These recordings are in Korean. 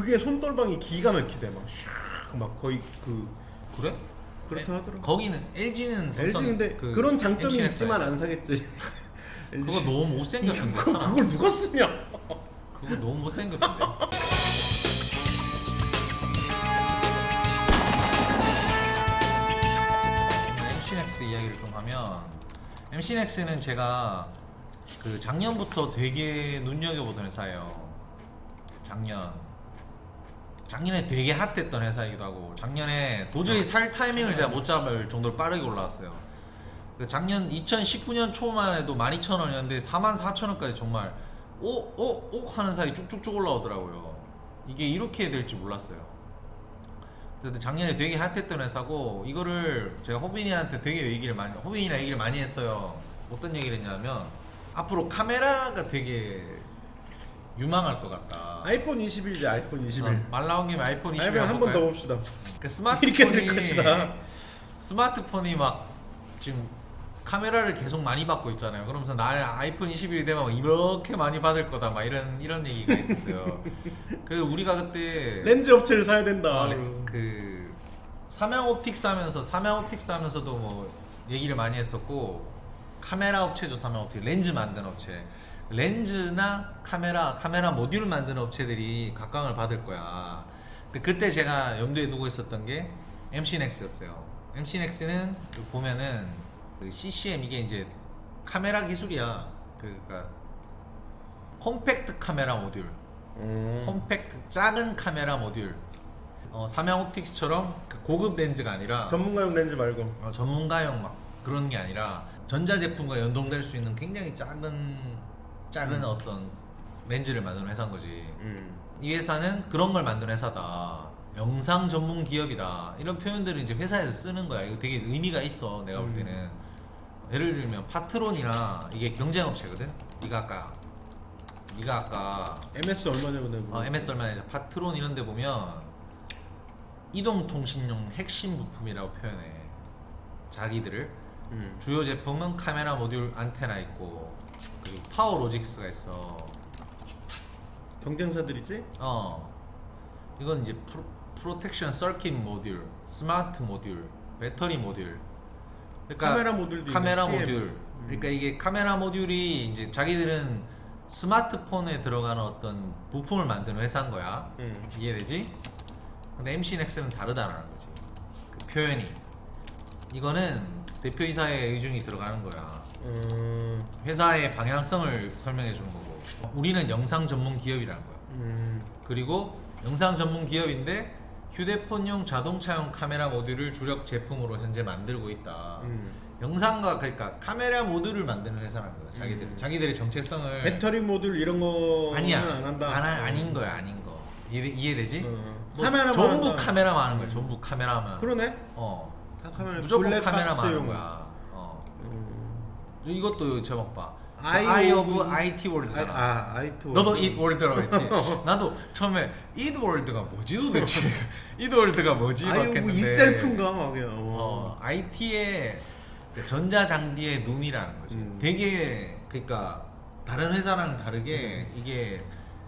그게 손떨방이 기가 막히대 막. 샥, 막 거의 그 그래? 그렇다 하더라고. 거기는 LG는 LG 근데 그, 런 장점이 있지만 안 사겠지. 그거 너무 못생겼는데 그거 그걸 누가 쓰냐? 그거 너무 못생겼는데 MC넥스 이야기를 좀 하면 MC넥스는 제가 그 작년부터 되게 눈여겨보던 회사예요 작년 작년에 되게 핫했던 회사이기도 하고 작년에 도저히 살 타이밍을 제가 못 잡을 정도로 빠르게 올라왔어요 그 작년 2019년 초만 해도 12,000원이었는데 44,000원까지 정말 오, 오, 오 하는 사이 쭉쭉쭉 올라오더라고요. 이게 이렇게 될지 몰랐어요. 그래서 작년에 되게 핫했던 회사고 이거를 제가 호빈이한테 되게 얘기를 많이 호빈이랑 얘기를 많이 했어요. 어떤 얘기를 했냐면 앞으로 카메라가 되게 유망할 것 같다. 아이폰 21이지 아이폰 21. 어, 말 나온 김에 아이폰 21 아이폰 한번 더 봅시다. 그 이렇게 될 스마트폰이 것이다. 스마트폰이 막 지금 카메라를 계속 많이 받고 있잖아요. 그러면서 나 아이폰 21이 되면 막 이렇게 많이 받을 거다 막 이런 이런 얘기가 있었어요. 그 우리가 그때 렌즈 업체를 사야 된다. 어, 그 삼양 옵틱스 하면서 삼양 옵틱스 하면서도 뭐 얘기를 많이 했었고 카메라 업체죠 삼양 옵틱 렌즈 만드는 업체 렌즈나 카메라 카메라 모듈 만드는 업체들이 각광을 받을 거야. 근데 그때 제가 염두에 두고 있었던 게 MC넥스였어요. MC넥스는 그 보면은 그 CCM 이게 이제 카메라 기술이야. 그러니까 컴팩트 카메라 모듈. 음. 컴팩트 작은 카메라 모듈. 어, 삼양 옵틱스처럼 그 고급 렌즈가 아니라 전문가용 렌즈 말고. 어, 전문가용 막 그런 게 아니라 전자 제품과 연동될 수 있는 굉장히 작은 작은 어떤 렌즈를 만드는 회사인 거지. 음. 이 회사는 그런 걸 만드는 회사다. 영상 전문 기업이다. 이런 표현들을 이제 회사에서 쓰는 거야. 이거 되게 의미가 있어. 내가 볼 음. 때는 예를 들면 파트론이나 이게 경쟁 업체거든. 네가 아까 네가 아까 MS 얼마 전에. 어, MS 얼마 전에 파트론 이런 데 보면 이동통신용 핵심 부품이라고 표현해 자기들을 음. 주요 제품은 카메라 모듈 안테나 있고 그리고 파워 로직스가 있어. 경쟁사들이지? 어. 이건 이제 프로, 프로텍션 서킷 모듈 스마트 모듈 배터리 모듈. 그러니까 카메라 모듈도 카메라 있네, 모듈. CM. 그러니까 이게 카메라 모듈이 이제 자기들은 스마트폰에 들어가는 어떤 부품을 만드는 회사인 거야. 음. 이해되지? 근데 MC넥스는 다르다는 거지. 그 표현이. 이거는 대표이사의 의중이 들어가는 거야 음. 회사의 방향성을 설명해 주는 거고 우리는 영상 전문 기업이라는 거야 음. 그리고 영상 전문 기업인데 휴대폰용 자동차용 카메라 모듈을 주력 제품으로 현재 만들고 있다 음. 영상과 그러니까 카메라 모듈을 만드는 회사라는 거야 자기들 음. 자기들의 정체성을 배터리 모듈 이런 거 아니야 안 한다. 안, 하- 아닌 거야 아닌 거 이해, 이해되지? 어. 뭐 카메라만 전부 한다. 카메라만 하는 거야 전부 카메라만 그러네. 어 다 카메라 무조건 블랙 카메라만 하는 박스용. 거야. 이것도 제목 봐 I 아이 of IT 월드잖아 아, 아, 아이트. 너도 이 월드라고 했지 나도 처음에 이 월드가 뭐지 도대체 이 월드가 뭐지 막 했는데 이 셀프인가 막 어. 어, IT의 전자 장비의 눈이라는 거지. 음. 되게 그러니까 다른 회사랑 다르게 이게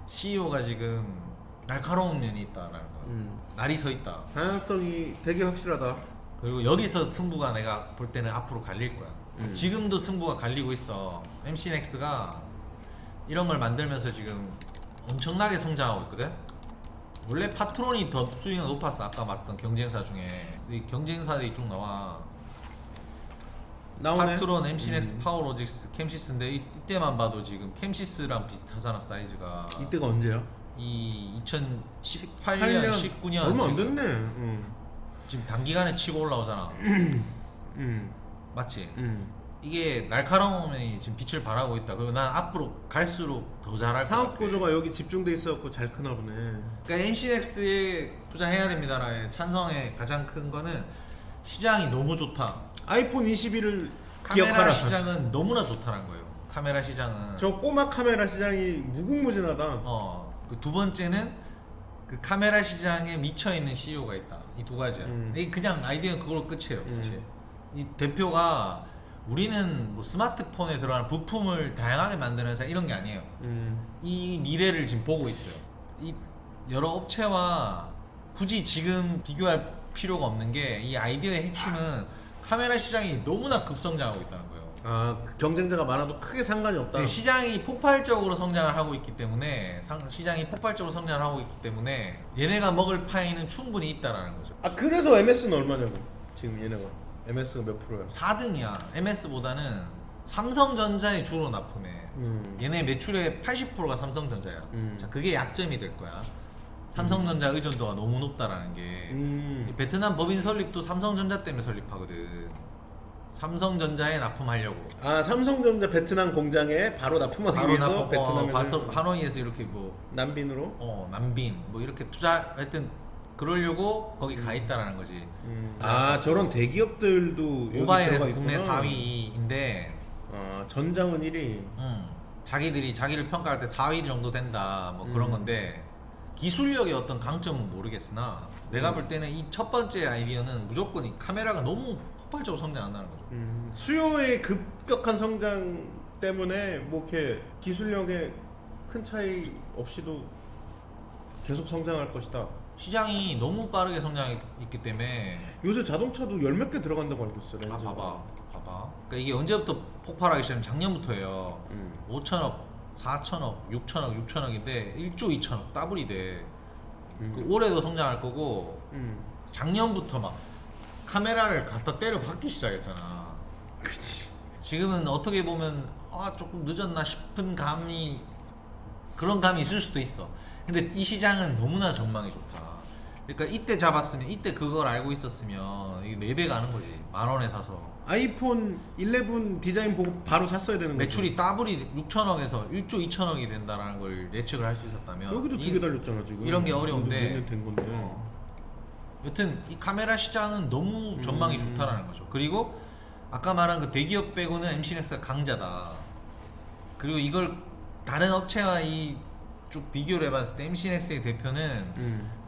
CEO가 지금 날카로운 면이 있다라는 거야. 음. 날이 서 있다. 다양성이 되게 확실하다. 그리고 여기서 승부가 내가 볼 때는 앞으로 갈릴 거야. 음. 지금도 승부가 갈리고 있어. MC넥스가 이런 걸 만들면서 지금 엄청나게 성장하고 있거든. 원래 파트론이 더 수익이 높았어. 아까 말했던 경쟁사 중에 이 경쟁사들이 쭉 나와. 나오네. 파트론, MC넥스, 음. 파워로직스, 캠시스인데 이, 이때만 봐도 지금 캠시스랑 비슷하잖아 사이즈가. 이때가 언제야? 이 2018년, 8년 19년 얼마 안 지금, 됐네. 응. 지금 단기간에 치고 올라오잖아. 음. 맞지? 음. 이게 날카로움이 지금 빛을 발하고 있다. 그리고 난 앞으로 갈수록 더 잘할 것 사업 같아. 구조가 여기 집중돼 있어갖고 잘 크나 보네. 그러니까 MC넥스에 투자해야 됩니다라의 찬성의 가장 큰 거는 시장이 너무 좋다. 아이폰 21을 카메라 기억하라. 시장은 너무나 좋다는 거예요. 카메라 시장은 저 꼬마 카메라 시장이 무궁무진하다. 어, 그두 번째는 그 카메라 시장에 미쳐 있는 CEO가 있다. 이 두 가지야. 음. 이 그냥 아이디어는 그걸로 끝이에요, 사실. 음. 이 대표가 우리는 뭐 스마트폰에 들어가는 부품을 다양하게 만드는 회사 이런 게 아니에요. 음. 이 미래를 지금 보고 있어요. 이 여러 업체와 굳이 지금 비교할 필요가 없는 게 이 아이디어의 핵심은 카메라 시장이 너무나 급성장하고 있다는 거예요. 아 경쟁자가 많아도 크게 상관이 없다. 네, 시장이 폭발적으로 성장을 하고 있기 때문에 상- 시장이 폭발적으로 성장을 하고 있기 때문에 얘네가 먹을 파이는 충분히 있다라는 거죠. 아 그래서 MS는 얼마냐고 지금 얘네가 MS가 몇 프로야? 4등이야. MS보다는 삼성전자에 주로 납품해. 음. 얘네 매출의 80%가 삼성전자야. 음. 자, 그게 약점이 될 거야. 삼성전자 의존도가 너무 높다라는 게. 이 음. 베트남 법인 설립도 삼성전자 때문에 설립하거든. 삼성전자에 납품하려고. 아 삼성전자 베트남 공장에 바로 납품하기 바로 위해서 납품, 어, 베트남에 바로 하노이에서 이렇게 뭐 난빈으로. 어, 남빈 뭐 이렇게 투자 하여튼 그러려고 거기 가 있다라는 거지. 음. 아 저런 대기업들도 여기 모바일에서 들어가 국내 있구나. 4위인데 아 전장은 1위. 음, 자기들이 자기를 평가할 때 4위 정도 된다 뭐 그런 음. 건데 기술력의 어떤 강점은 모르겠으나 내가 음. 볼 때는 이 첫 번째 아이디어는 무조건 이 카메라가 너무 폭발적으로 성장한다는 거죠. 음. 수요의 급격한 성장 때문에 뭐 이렇게 기술력에 큰 차이 없이도 계속 성장할 것이다. 시장이 너무 빠르게 성장했기 때문에 요새 자동차도 열 몇 개 들어간다고 알고 있어. 아. 봐봐 봐봐 그러니까 이게 언제부터 폭발하기 시작하면 작년부터예요 음. 5천억 4천억 6천억 6천억인데 1조 2천억 더블이 돼 음. 그 올해도 성장할 거고 음. 작년부터 막 카메라를 갖다 때려 박기 시작했잖아 그치. 지금은 어떻게 보면 아 조금 늦었나 싶은 감이 그런 감이 있을 수도 있어 근데 이 시장은 너무나 전망이 좋다 그러니까 이때 잡았으면 이때 그걸 알고 있었으면 이게 4배 가는 거지 만 원에 사서 아이폰 11 디자인 보고 바로 샀어야 되는 거지. 매출이 더블이 6천억에서 1조 2천억이 된다라는 걸 예측을 할 수 있었다면 여기도 이- 두개 달렸잖아 지금. 이런 게 어려운데. 몇년 된 건데. 어. 여튼 이 카메라 시장은 너무 전망이 음. 좋다라는 거죠. 그리고 아까 말한 그 대기업 빼고는 MC넥스가 강자다. 그리고 이걸 다른 업체와 이 쭉 비교를 해봤을 때 MC넥스의 대표는 음.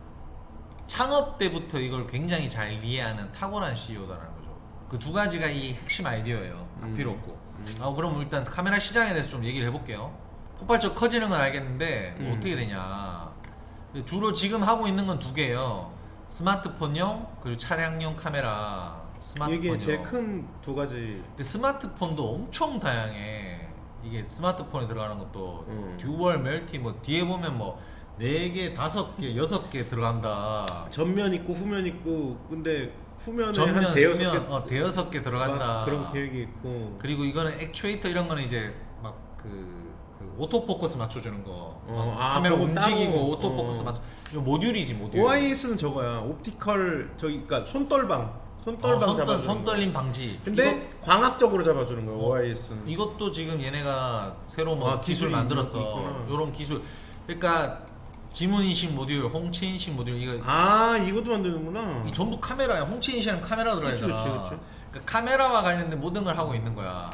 창업 때부터 이걸 굉장히 잘 이해하는 탁월한 CEO다라는 거죠. 그 두 가지가 이 핵심 아이디어예요. 다 음. 필요 없고. 음. 아, 그럼 일단 카메라 시장에 대해서 좀 얘기를 해볼게요. 폭발적 커지는 건 알겠는데 뭐 음. 어떻게 되냐. 주로 지금 하고 있는 건 두 개예요. 스마트폰용 그리고 차량용 카메라. 스마트폰용. 이게 제일 큰 두 가지. 근데 스마트폰도 엄청 다양해. 이게 스마트폰에 들어가는 것도 음. 듀얼 멀티 뭐 뒤에 보면 뭐 네 개, 다섯 개, 여섯 개 들어간다. 전면 있고 후면 있고 근데 후면에 전면 한 대여섯 개 후면, 어, 대여섯 개 들어간다. 막 그런 계획이 있고. 그리고 이거는 액추에이터 이런 거는 이제 막 그 오토포커스 맞춰주는 거. 어, 막 아, 카메라 그거 움직이고 따로, 오토포커스 어. 맞춰. 이거 모듈이지 모듈. OIS는 저거야. 옵티컬 저기 그러니까 손떨방. 손떨방 어, 손, 잡아주는 손 거. 떨림 방지. 근데 광학적으로 잡아주는 거야. 어, OIS는. 이거, 이것도 지금 얘네가 새로 뭐 아, 기술 기술이 만들었어. 있구나. 요런 기술. 그러니까 지문 인식 모듈, 홍채 인식 모듈 이거 아 이것도 만드는구나. 이 전부 카메라야. 홍채 인식하는 카메라 들어가 그치, 있잖아. 그치, 그치. 그러니까 카메라와 관련된 모든 걸 하고 있는 거야.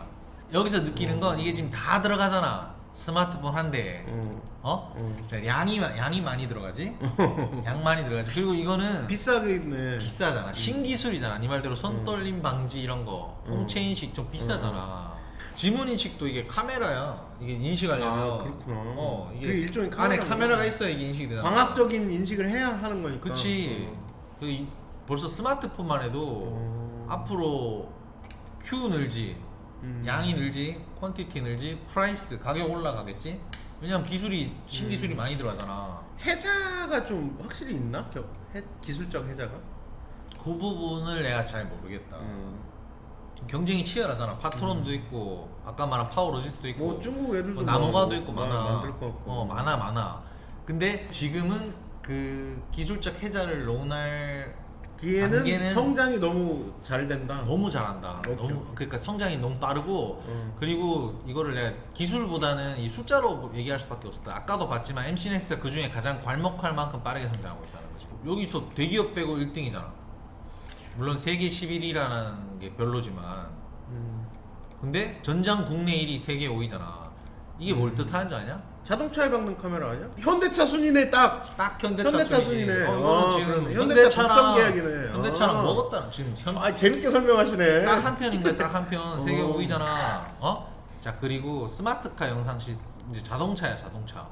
여기서 느끼는 건 이게 지금 다 들어가잖아. 스마트폰 한 대에. 어, 어? 어. 자, 양이 마- 양이 많이 들어가지. 양 많이 들어가지. 그리고 이거는 비싸게 있네. 비싸잖아. 신기술이잖아. 네 말대로 손 떨림 방지 이런 거. 음. 홍채 인식 좀 비싸잖아. 지문 인식도 이게 카메라야. 이게 인식하려면 아 그렇구나. 어, 이게 그게 일종의 안에 카메라구나. 카메라가 있어야 이게 인식이 되잖아. 광학적인 인식을 해야 하는 거니까. 그치. 그 이- 벌써 스마트폰만 해도 어. 앞으로 Q 늘지, 음. 양이 늘지, 퀀티티 늘지, 프라이스 가격 올라가겠지. 왜냐면 기술이 신기술이 음. 많이 들어가잖아. 해자가 좀 확실히 있나? 겨, 해, 기술적 해자가? 그 부분을 내가 잘 모르겠다. 음. 경쟁이 치열하잖아. 파트론도 있고 아까 말한 파워로지스도 있고 뭐 중국 애들도 뭐 나노가도 뭐 있고 마- 많아. 만들 것 같고. 어 많아 많아. 근데 지금은 그 기술적 해자를 논할 기회는 단계는 성장이 너무 잘 된다. 너무 잘한다. 오케이, 너무 오케이. 그러니까 성장이 너무 빠르고 음. 그리고 이거를 내가 기술보다는 이 숫자로 얘기할 수밖에 없었다. 아까도 봤지만 MC넥스가 그 중에 가장 괄목할 만큼 빠르게 성장하고 있다는 거지. 여기서 대기업 빼고 1등이잖아. 물론 세계 11위라는 게 별로지만 음. 근데 전장 국내 1위 세계 5위잖아. 이게 뭘 음. 뜻하는 줄 아냐? 자동차에 박는 카메라 아니야? 현대차 순이네 딱. 딱 현대차, 현대차. 순이네. 어, 이거는 어, 지금 그러네. 현대차 독점 계약이네. 현대차랑 아. 먹었다. 지금 현, 아 재밌게 설명하시네. 딱 한 편인 거야. 딱한 편. 세계 어. 5위잖아. 어? 자 그리고 스마트카 영상 시스템 이제 자동차야 자동차.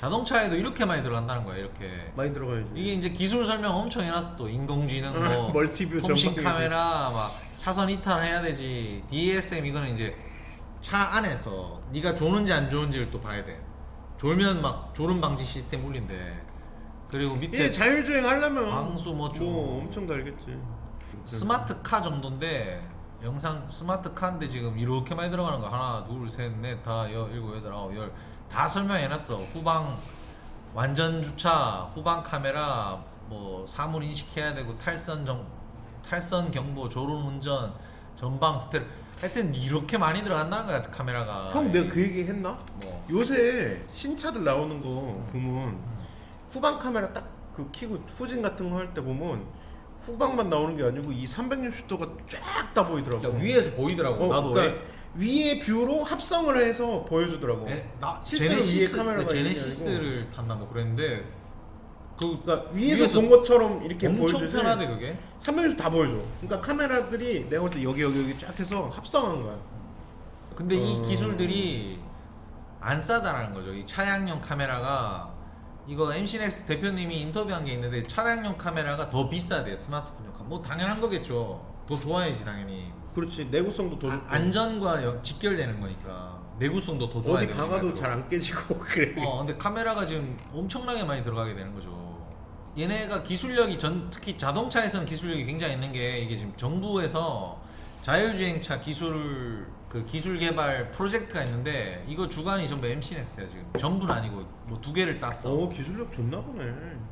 자동차에도 이렇게 많이 들어간다는 거야 이렇게 많이 들어가야지. 이게 이제 기술 설명 엄청 해놨어 또 인공지능 뭐 멀티뷰 통신. 카메라 막 차선 이탈 해야 되지 DSM 이거는 이제 차 안에서 네가 조는지 안 조는지를 또 봐야 돼 졸면 막 졸음 방지 시스템 울린대 그리고 밑에 이게 자율주행 하려면 방수 뭐 주고. 뭐 엄청 달겠지. 스마트 카 정도인데 영상 스마트 카인데 지금 이렇게 많이 들어가는 거 하나 둘 셋 넷다 일곱 여덟 아홉 열 다 설명해놨어. 후방 완전 주차 후방 카메라 뭐 사물 인식해야 되고 탈선 정 탈선 경보 졸음 운전 전방 스테레 하여튼 이렇게 많이 들어간다는 거야 카메라가. 형 내가 그 얘기 했나? 뭐. 요새 신차들 나오는 거 보면 후방 카메라 딱 그 키고 후진 같은 거 할 때 보면 후방만 나오는 게 아니고 이 360도가 쫙 다 보이더라고. 야, 위에서 보이더라고 어, 나도. 그러니까 위에 뷰로 합성을 해서 보여주더라고. 왜 에, 나 실제로 제네시스 위에 카메라가 있는 게 제네시스를 탔나 뭐 그랬는데 그 그러니까 위에서, 위에서 본 것처럼 이렇게 엄청 보여주지. 편하대 그게 360도 다 보여줘. 그러니까 카메라들이 내가 볼 때 여기 여기 여기 쫙 해서 합성한 거야. 근데 이 어. 기술들이 안 싸다라는 거죠. 이 차량용 카메라가 이거 MC넥스 대표님이 인터뷰한 게 있는데 차량용 카메라가 더 비싸대요 스마트폰용 카메라. 뭐 당연한 거겠죠. 더 좋아야지 당연히. 그렇지 내구성도 더 아, 좋고. 안전과 여- 직결되는 거니까 내구성도 더 좋아야 어디 되는 박아도 거고. 잘 안 깨지고 그래. 어, 근데 카메라가 지금 엄청나게 많이 들어가게 되는 거죠. 얘네가 기술력이 전 특히 자동차에서는 기술력이 굉장히 있는 게 이게 지금 정부에서 자율주행차 기술 그 기술 개발 프로젝트가 있는데 이거 주관이 전부 MC넥스야 지금 전부는 아니고 뭐 두 개를 땄어. 어 기술력 좋나 보네.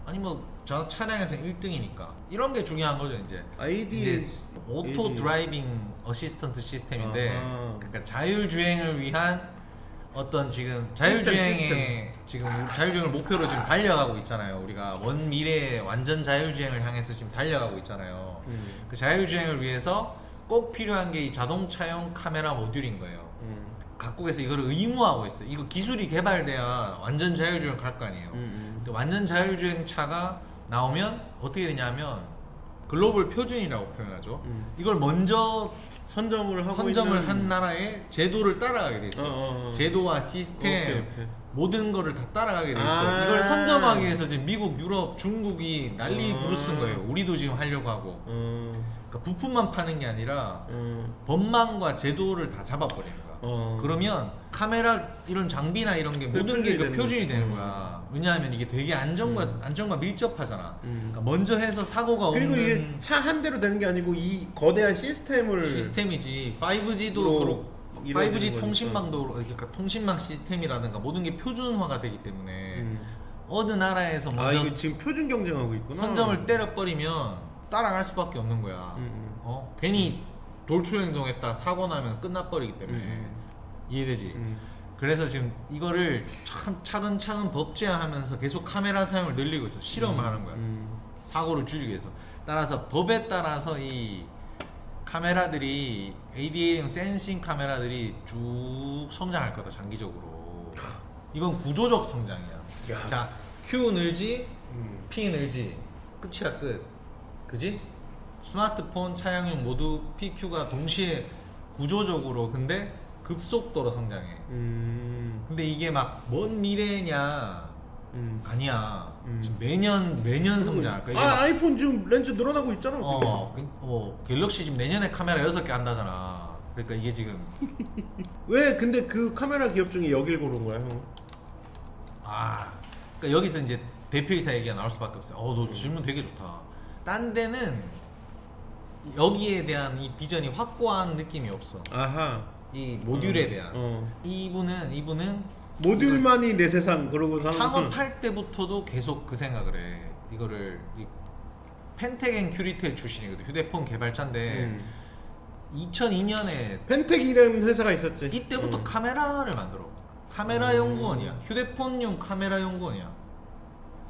아니 뭐 저 차량에서 1등이니까 이런 게 중요한 거죠 이제. 아이디 이제 오토. 드라이빙 어시스턴트 시스템인데 아하. 그러니까 자율주행을 위한 어떤 지금 시스템, 자율주행에 지금 자율주행을 목표로 지금 달려가고 있잖아요. 우리가 원 미래 완전 자율주행을 향해서 지금 달려가고 있잖아요. 음, 그 자율주행을 위해서 꼭 필요한 게 이 자동차용 카메라 모듈인 거예요. 음, 각국에서 이거를 의무화하고 있어요. 이거 기술이 개발돼야 완전 자율주행 갈 거 아니에요. 음, 근데 완전 자율주행 차가 나오면 어떻게 되냐면 글로벌 표준이라고 표현하죠. 음. 이걸 먼저 선점을 하고 선점을 있는... 한 나라의 제도를 따라가게 돼 어, 있어요. 어, 어. 제도와 시스템 오케이, 오케이. 모든 거를 다 따라가게 돼 있어요. 아. 이걸 선점하기 위해서 지금 미국, 유럽, 중국이 난리 아. 부르스인 거예요. 우리도 지금 하려고 하고. 어, 그러니까 부품만 파는 게 아니라 어, 법망과 제도를 다 잡아버리는 거야. 어. 그러면 카메라 이런 장비나 이런 게그 모든 게 그 표준이 되는. 거야. 왜냐하면 이게 되게 안전과 안전과 밀접하잖아. 음. 그러니까 먼저 해서 사고가 그리고 없는 이게 차한 대로 되는 게 아니고 이 거대한 시스템을 시스템이지 5G도 으로 그렇고 이루어지는 5G 거니까. 통신망도 그러니까 통신망 시스템이라든가 모든 게 표준화가 되기 때문에 음. 어느 나라에서 아 먼저 이거 지금 표준 경쟁하고 있구나. 선점을 때려버리면 따라갈 수밖에 없는 거야. 음, 음. 어 괜히 돌출 행동했다 사고 나면 끝나버리기 때문에 음, 이해되지. 음. 그래서 지금 이거를 참 차근차근 법제화하면서 계속 카메라 사용을 늘리고 있어 실험을 하는 거야. 음. 사고를 줄이기 위해서 따라서 법에 따라서 이 카메라들이 ADA용 센싱 카메라들이 쭉 성장할 거다 장기적으로 이건 구조적 성장이야 야. 자 Q 늘지 음. P 늘지 끝이야 끝 그지? 스마트폰 차량용 모두 PQ가 동시에 구조적으로 근데 급속도로 성장해 음. 근데 이게 막 먼 미래냐 음. 아니야 음. 지금 매년 매년 성장할 거야 이게 막 아 아이폰 지금 렌즈 늘어나고 있잖아. 어, 그, 어, 갤럭시 지금 내년에 카메라 6개 한다잖아. 그러니까 이게 지금 왜 근데 그 카메라 기업 중에 여길 고른 거야 형? 아, 그러니까 여기서 이제 대표이사 얘기가 나올 수밖에 없어요. 어, 너 질문 되게 좋다. 딴 데는 여기에 대한 이 비전이 확고한 느낌이 없어. 아하. 이 모듈에 어. 대한. 어. 이분은 이분은 모듈만이 내 세상 그러고 사는 창업할 때부터도 계속 그 생각을 해. 이거를 이 펜텍앤 큐리텔 출신이거든. 휴대폰 개발자인데 음. 2002년에 펜텍이라는 회사가 있었지. 이때부터 음. 카메라를 만들어. 카메라 음. 연구원이야. 휴대폰용 카메라 연구원이야.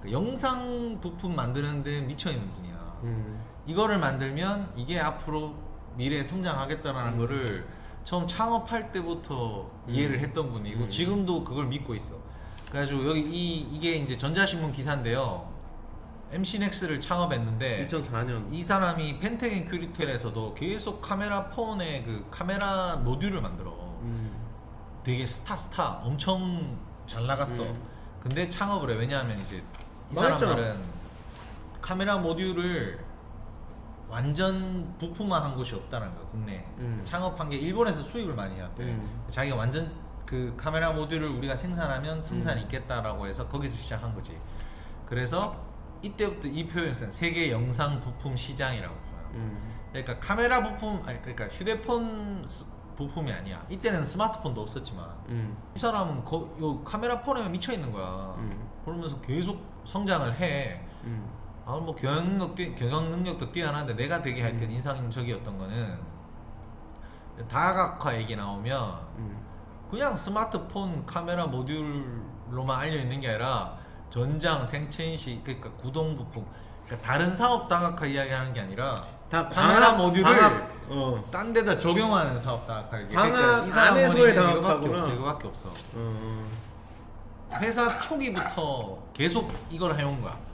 그 영상 부품 만드는데 미쳐 있는 분이야. 음. 이거를 만들면 이게 앞으로 미래에 성장하겠다라는 음. 거를 처음 창업할 때부터 이해를 했던 분이고 음. 지금도 그걸 믿고 있어. 그래가지고 여기 이 이게 이제 전자신문 기사인데요. MC넥스를 창업했는데 2004년. 이 사람이 펜텍앤 큐리텔에서도 계속 카메라 폰에 그 카메라 모듈을 만들어. 음. 되게 스타 스타 엄청 잘 나갔어. 음. 근데 창업을 해. 왜냐하면 이제 이. 사람들은 카메라 모듈을 완전 부품화한 곳이 없다는 거야 국내. 음. 창업한 게 일본에서 수입을 많이 해왔대. 음. 자기가 완전 그 카메라 모듈을 우리가 생산하면 승산이 음. 있겠다라고 해서 거기서 시작한 거지. 그래서 이때부터 이 써요. 세계 영상 부품 시장이라고 표현해요. 음. 그러니까 카메라 부품 아니 그러니까 휴대폰 스- 부품이 아니야. 이때는 스마트폰도 없었지만 음. 이 사람은 거, 요 카메라 폰에 미쳐 있는 거야. 음. 그러면서 계속 성장을 해. 음. 아, 뭐 경영력 뛰- 경영 능력도 뛰어난데 내가 되게 할때 음. 인상적이었던 거는 다각화 얘기 나오면 음. 그냥 스마트폰 카메라 모듈로만 알려 있는 게 아니라 전장, 생체 인식, 그러니까 구동 부품, 그러니까 다른 사업 다각화 이야기하는 게 아니라 다 카메라 광학- 모듈을 광학- 어. 딴 데다 적용하는 사업 다각화 광학 이 사람 안에서의 이거밖에 다각화구나. 없어, 이거밖에 없어. 어. 회사 초기부터 계속 이걸 해온 거야.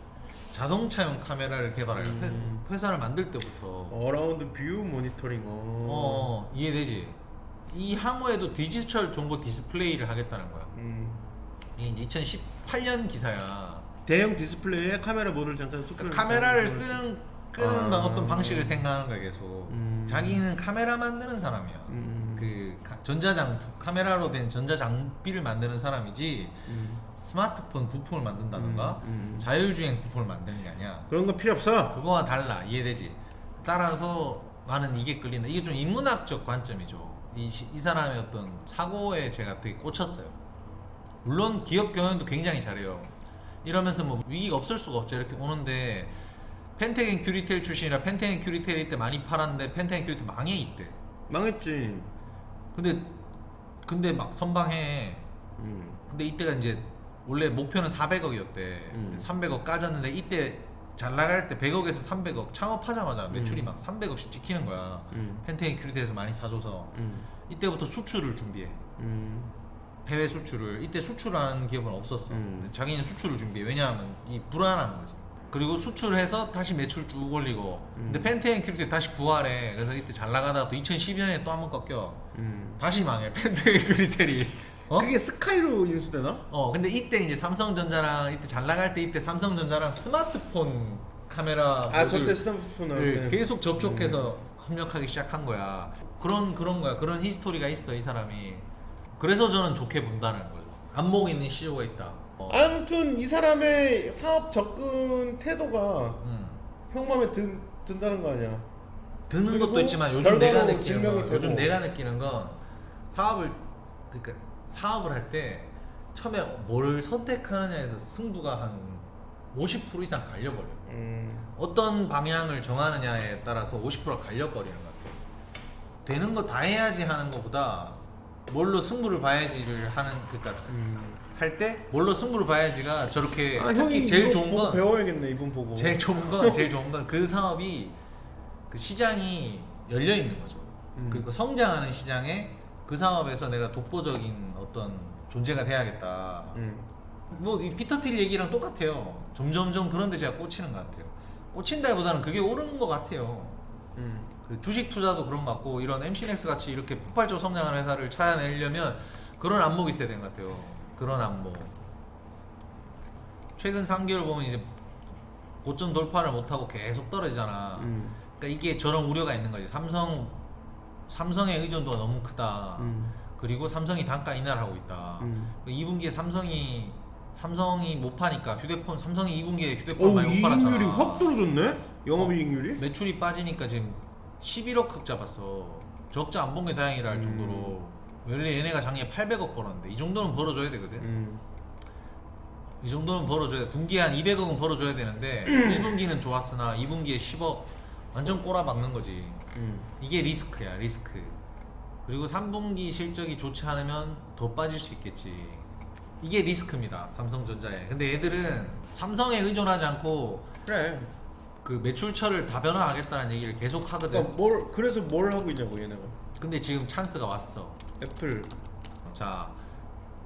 자동차용 카메라를 개발하려 음. 회사를 만들 때부터 어라운드 뷰 모니터링. 어. 어 이해되지. 이 항우에도 디지털 정보 디스플레이를 하겠다는 거야. 음. 이 2018년 기사야. 대형 디스플레이에 카메라 모듈 잠깐 쑥. 그러니까 카메라를 쓰는 끄는 아. 어떤 방식을 생각하는 거야 계속. 음. 자기는 카메라 만드는 사람이야. 음. 그 가- 전자장비 카메라로 된 전자장비를 만드는 사람이지 음. 스마트폰 부품을 만든다던가 음, 음. 자율주행 부품을 만드는 게 아니야. 그런 거 필요 없어. 그거와 달라 이해되지. 따라서 나는 이게 끌린다. 이게 좀 인문학적 관점이죠. 이, 시- 이 사람의 어떤 사고에 제가 되게 꽂혔어요. 물론 기업 경영도 굉장히 잘해요. 이러면서 뭐 위기가 없을 수가 없죠. 이렇게 오는데 펜테겐 큐리텔 출신이라 펜테겐 큐리텔 이때 많이 팔았는데 펜테겐 큐리텔 망해 이때. 망했지. 근데 근데 막 선방해. 음. 근데 이때가 이제 원래 목표는 400억이었대. 음. 근데 300억 까졌는데 이때 잘 나갈 때 100억에서 300억 창업하자마자 매출이 음. 막 300억씩 찍히는 거야. 음. 펜테인 큐리티에서 많이 사줘서 음. 이때부터 수출을 준비해. 음. 해외 수출을 이때 수출하는 기업은 없었어. 음. 근데 자기는 수출을 준비해. 왜냐하면 이 불안한 거지. 그리고 수출해서 다시 매출 쭉 올리고. 근데 음. 펜테인 큐리티 다시 부활해. 그래서 이때 잘 나가다가 또 2012년에 또 한 번 꺾여. 음. 다시 망해. 펜테인 큐리텔이. 어? 그게 스카이로 인수되나? 어 근데 이때 이제 삼성전자랑 이때 잘 나갈 때 이때 삼성전자랑 스마트폰 카메라 아, 모듈 저때 스탬프폰을 를 계속 접촉해서 협력하기 시작한 거야. 그런 그런 거야. 그런 히스토리가 있어 이 사람이. 그래서 저는 좋게 본다는 거죠. 안목 있는 CEO가 있다. 어. 아무튼 이 사람의 사업 접근 태도가 음. 형 마음에 드, 든다는 거 아니야? 드는 그리고 것도 있지만 요즘 내가 결과로 느끼는 증명이 건 요즘. 내가 느끼는 건 사업을 그러니까 사업을 할 때 처음에 뭘 선택하느냐에서 승부가 한 50% 이상 갈려버려. 요 음. 어떤 방향을 정하느냐에 따라서 50%가 갈려버리는 것 같아요. 되는 거 다 해야지 하는 것보다 뭘로 승부를 봐야지를 하는 그러니까 음. 할 때 뭘로 승부를 봐야지가 저렇게 아, 특히 형이 제일 이거 좋은 보고 건 배워야겠네 이분 보고. 제일 좋은 건 제일 좋은 건 그 사업이 그 시장이 열려 있는 거죠. 음. 그리고 성장하는 시장에 그 사업에서 내가 독보적인 어떤 존재가 돼야겠다. 음. 뭐 이 피터 틸 얘기랑 똑같아요. 점점점 그런데 제가 꽂히는 것 같아요. 꽂힌다기보다는 그게 옳은 것 같아요. 음. 그 주식 투자도 그런 것 같고 이런 MC넥스 같이 이렇게 폭발적으로 성장하는 회사를 찾아내려면 그런 안목이 있어야 되는 것 같아요. 그런 안목. 최근 3개월 보면 이제 고점 돌파를 못하고 계속 떨어지잖아. 음. 그러니까 이게 저런 우려가 있는 거지. 삼성 삼성의 의존도가 너무 크다. 음. 그리고 삼성이 단가 인하를 하고 있다. 음. 2분기에 삼성이 삼성이 못 파니까 휴대폰 삼성이 2분기에 휴대폰 어 많이 못 팔았잖아. 이익률이 확 떨어졌네. 영업이익률이? 매출이 빠지니까 지금 11억 흑 잡았어. 적자 안 본 게 다행이라 할 음. 정도로 원래 얘네가 작년에 800억 벌었는데 이 정도는 벌어줘야 되거든. 음. 이 정도는 벌어줘야 돼. 분기에 한 200억은 벌어줘야 되는데 1분기는 좋았으나 2분기에 10억 완전 꼬라박는 거지. 음. 이게 리스크야 리스크. 그리고 3분기 실적이 좋지 않으면 더 빠질 수 있겠지. 이게 리스크입니다 삼성전자에. 근데 얘들은 삼성에 의존하지 않고 그래. 그 매출처를 다변화하겠다는 얘기를 계속 하거든. 그러니까 뭘 그래서 뭘 하고 있냐고 얘네가. 근데 지금 찬스가 왔어. 애플. 자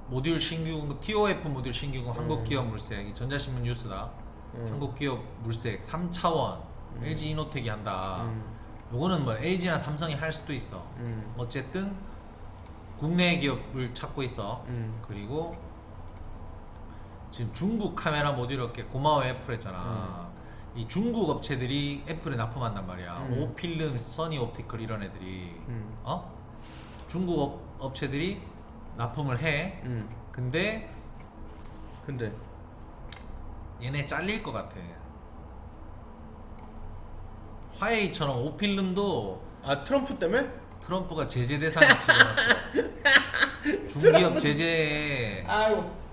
모듈 신규 TOF 모듈 신규 한국 기업 물색 이 전자신문 뉴스다. 음. 한국 기업 물색 3차원 음. LG 이노텍이 한다. 음. 요거는 뭐 LG나 삼성이 할 수도 있어. 음. 어쨌든 국내 기업을 찾고 있어. 음. 그리고 지금 중국 카메라 모듈 이렇게 고마워 애플 했잖아. 이 중국 업체들이 애플에 납품한단 말이야. 음. 오필름, 써니 옵티컬 이런 애들이 음. 어? 중국 업, 업체들이 납품을 해. 음. 근데 근데 얘네 잘릴 것 같아. 화웨이처럼 오필름도 아 트럼프 때문에? 트럼프가 제재 대상에 집어넣었어. 중기업 제재에.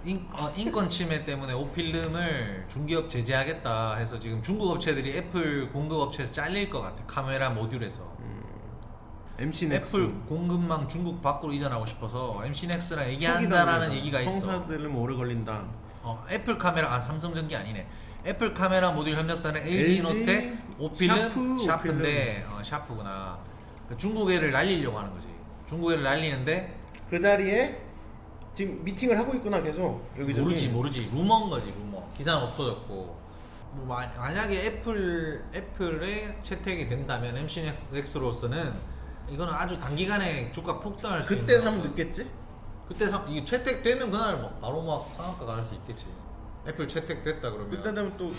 인, 어, 인권 침해 때문에 오필름을 중기업 제재하겠다 해서 지금 중국 업체들이 애플 공급 업체에서 잘릴 것 같아. 카메라 모듈에서. MC 넥스. 애플 공급망 중국 밖으로 이전하고 싶어서 MC 넥스랑 얘기한다라는 얘기가 있어. 성사되려면 오래 걸린다. 어, 애플 카메라 아 삼성전기 아니네. 애플 카메라 모듈 협력사는 LG LG, 이노텍, 오필름, 샤프, 샤프 인데 어, 샤프구나. 그 중국 애를 날리려고 하는 거지. 중국 애를 날리는데 그 자리에 지금 미팅을 하고 있구나 계속 여기저기. 모르지 모르지 루머인 거지 루머. 기사는 없어졌고. 뭐 마- 만약에 애플 애플에 채택이 된다면 MC 넥스로서는 이거는 아주 단기간에 주가 폭등할 수 그때 있는 사면 거거든. 늦겠지? 그때 사, 이게 채택되면 그날 뭐 바로 막 상한가 갈 수 있겠지. 애플 채택됐다 그러면. 그때 되면 또